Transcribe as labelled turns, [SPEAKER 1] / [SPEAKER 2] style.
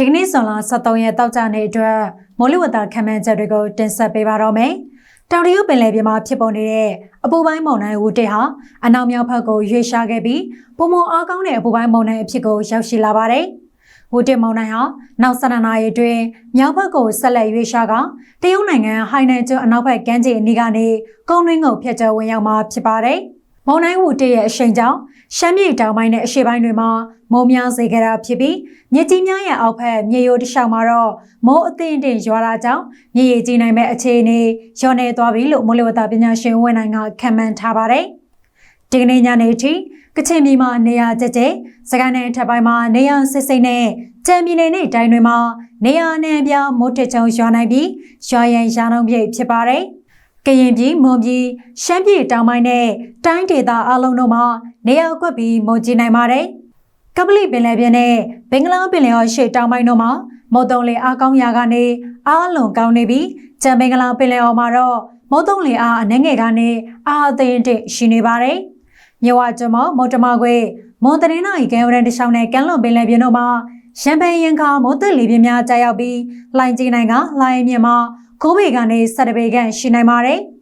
[SPEAKER 1] ဒီကနေ့ဇွန်လ23ရက်တောက်ကြနေ့အတွက်မိုးလေဝသခန့်မှန်းချက်တွေကိုတင်ဆက်ပေးပါတော့မယ်။တောင်တရုတ်ပင်လယ်ပြင်မှာဖြစ်ပေါ်နေတဲ့အပူပိုင်းမုန်တိုင်းဝူတေဟာအနောက်မြောက်ဘက်ကိုရွေ့ရှားခဲ့ပြီးပုံမအားကောင်းတဲ့အပူပိုင်းမုန်တိုင်းအဖြစ်ကိုရောက်ရှိလာပါတယ်။ဝူတေမုန်တိုင်းဟာနောက်ဆန္ဒနာရီအတွင်းမြောက်ဘက်ကိုဆက်လက်ရွေ့ရှားကတရုတ်နိုင်ငံဟိုင်နန်ကျွန်းအနောက်ဘက်ကမ်းခြေအနီးကနေကုန်းတွင်းကိုဖျက်ချဝင်ရောက်မှာဖြစ်ပါတယ်။ မုန်တိုင်းဝူတေရဲ့အရှိန်ကြောင့်ရှမ်းပြည်တောင်ပိုင်းနဲ့အရှေ့ပိုင်းတွေမှာမိုးများစေကြတာဖြစ်ပြီးမြစ်ကြီးများရဲ့အောက်ဘက်မြေရိုးတစ်လျှောက်မှာတော့မိုးအသင့်အင့်ရွာတာကြောင့်မြေရီကြီးနိုင်မဲ့အခြေအနေလျော့နေသွားပြီလို့မိုးလေဝသပညာရှင်ဝန်နိုင်ကခန့်မှန်းထားပါတယ်။ဒီကနေ့ညနေအထိကချင်ပြည်မှာနေရာကျကျစကိုင်းနယ်ထပ်ပိုင်းမှာနေရာစစ်စိမ့်နဲ့ကြံပြည်နယ်နဲ့တိုင်းတွေမှာနေရာနဲ့ပြမိုးထချုံရွာနိုင်ပြီးရွာရန်ရာနှုန်းပြည့်ဖြစ်ပါတယ်။ ကရင်ပြည်မွန်ပြည်ရှမ်းပြည်တောင်ပိုင်းနဲ့တိုင်းဒေသအလုံးတို့မှာနေရာကွက်ပြီးမုန်ကြီးနိုင်ပါတယ်။ကပလီပင်လယ်ပြင်နဲ့ဘင်္ဂလားပင်လယ်အော်ရှေ့တောင်ပိုင်းတို့မှာမုတ်တုံလေအားကောင်းရာကနေအားလုံးကောင်းနေပြီးကြံဘင်္ဂလားပင်လယ်အော်မှာတော့မုတ်တုံလေအားအနှဲငယ်ကနေအားအသိအင့်ရှိနေပါတယ်။မြဝကျွန်းမမုတ်တမခွေမွန်တရင်းနာရီကံဝရန်တချောင်းနဲ့ကမ်းလွန်ပင်လယ်ပြင်တို့မှာရန်ပန်ရင်ခါမုတ်တက်လေပြင်းများကြာရောက်ပြီးလှိုင်ကြီးနိုင်ကလှိုင်မြင့်မှာ ကိုးပေကနေစက်တပေခန့်ရှိနိုင်ပါတယ်။